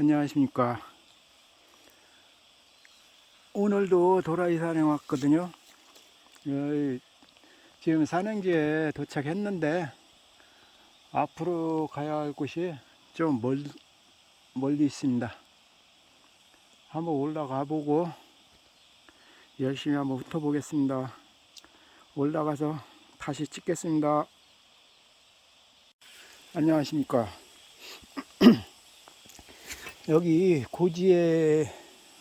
안녕하십니까. 오늘도 도라이 산행 왔거든요. 지금 산행지에 도착했는데 앞으로 가야 할 곳이 좀 멀, 멀리 있습니다. 한번 올라가 보고 열심히 한번 훑어 보겠습니다. 올라가서 다시 찍겠습니다. 안녕하십니까. 여기 고지에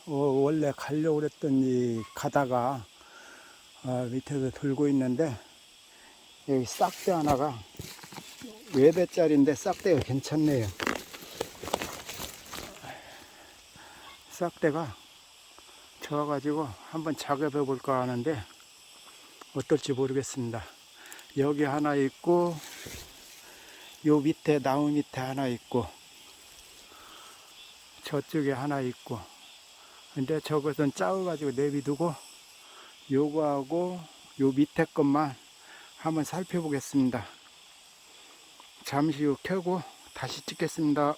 어, 원래 가려고 그랬더니 가다가 아, 밑에서 돌고 있는데 여기 싹대 하나가 외배짜리인데 싹대가 괜찮네요. 싹대가 좋아가지고 한번 작업해 볼까 하는데 어떨지 모르겠습니다. 여기 하나 있고 요 밑에 나무 밑에 하나 있고 저쪽에 하나 있고 근데 저것은 작아가지고 내비두고 요거하고 요 밑에 것만 한번 살펴보겠습니다. 잠시 후 켜고 다시 찍겠습니다.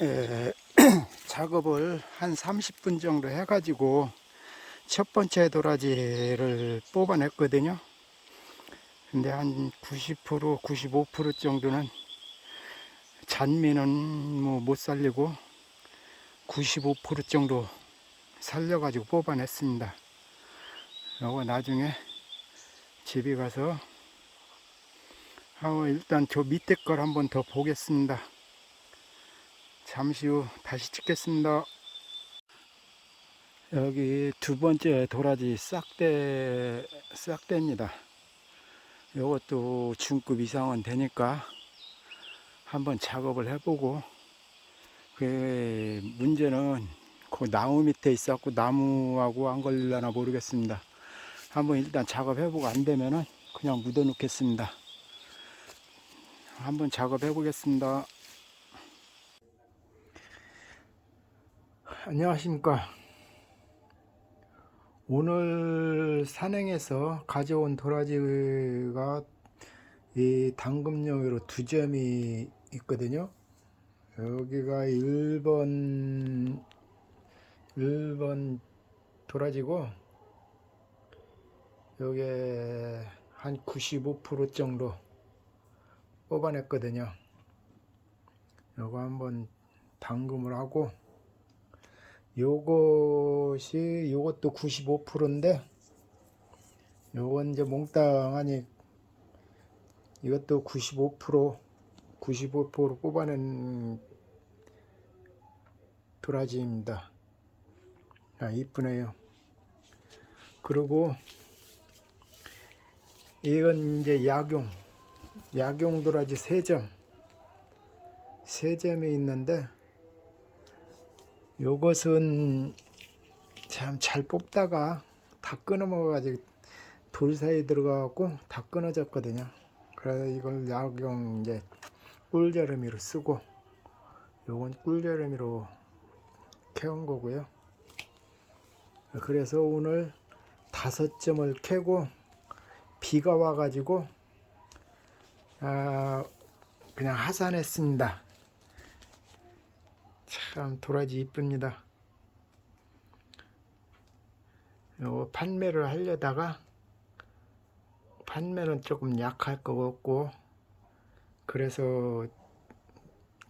에, 작업을 한 30분 정도 해가지고 첫 번째 도라지를 뽑아냈거든요. 근데 한 90% 95% 정도는 잔미는 뭐못 살리고 95% 정도 살려가지고 뽑아냈습니다. 요거 나중에 집에 가서 하고 일단 저 밑에 걸 한번 더 보겠습니다. 잠시 후 다시 찍겠습니다. 여기 두 번째 도라지 싹대 싹대입니다. 요것도 중급 이상은 되니까 한번 작업을 해보고 그 문제는 그 나무 밑에 있었고 나무하고 안 걸릴려나 모르겠습니다. 한번 일단 작업해보고 안 되면은 그냥 묻어 놓겠습니다. 한번 작업해 보겠습니다. 안녕하십니까. 오늘 산행에서 가져온 도라지가 이 당금용으로 두 점이 있거든요. 여기가 1번 1번 도라지고 요게 한 95% 정도 뽑아냈거든요. 요거 한번 당금을 하고 요것이 요것도 95%인데 요건 이제 몽땅하니 이것도 95% 95% 뽑아낸 도라지입니다. 아, 이쁘네요. 그리고 이건 이제 약용 약용 도라지 3점 3점이 있는데 요것은 참 잘 뽑다가 다 끊어 먹어가지고 돌 사이에 들어가갖고 다 끊어졌거든요. 그래서 이걸 약용 이제 꿀자르미로 쓰고 요건 꿀자르미로 캐온 거고요. 그래서 오늘 다섯 점을 캐고 비가 와가지고 아 그냥 하산했습니다. 참 도라지 이쁩니다. 요 판매를 하려다가 판매는 조금 약할 것 같고 그래서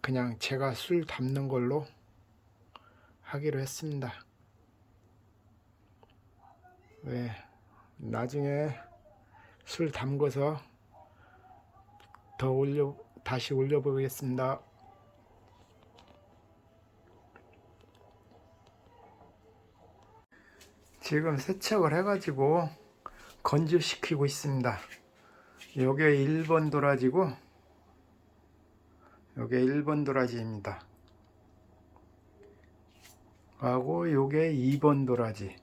그냥 제가 술 담는 걸로 하기로 했습니다. 왜 나중에 술 담궈서 더 올려 다시 올려보겠습니다. 지금 세척을 해가지고 건조시키고 있습니다. 요게 1번 도라지고 요게 1번 도라지입니다. 하고 요게 2번 도라지.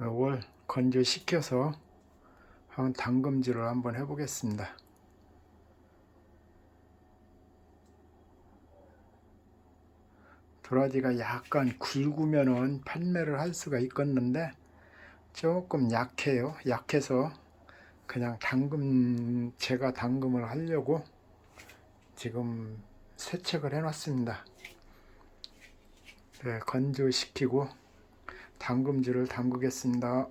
요걸 건조시켜서 한번 담금질을 한번 해보겠습니다. 도라지가 약간 굵으면은 판매를 할 수가 있겠는데 조금 약해요. 약해서 그냥 담금 제가 담금을 하려고 지금 세척을 해놨습니다. 네, 건조시키고 담금주를 담그겠습니다.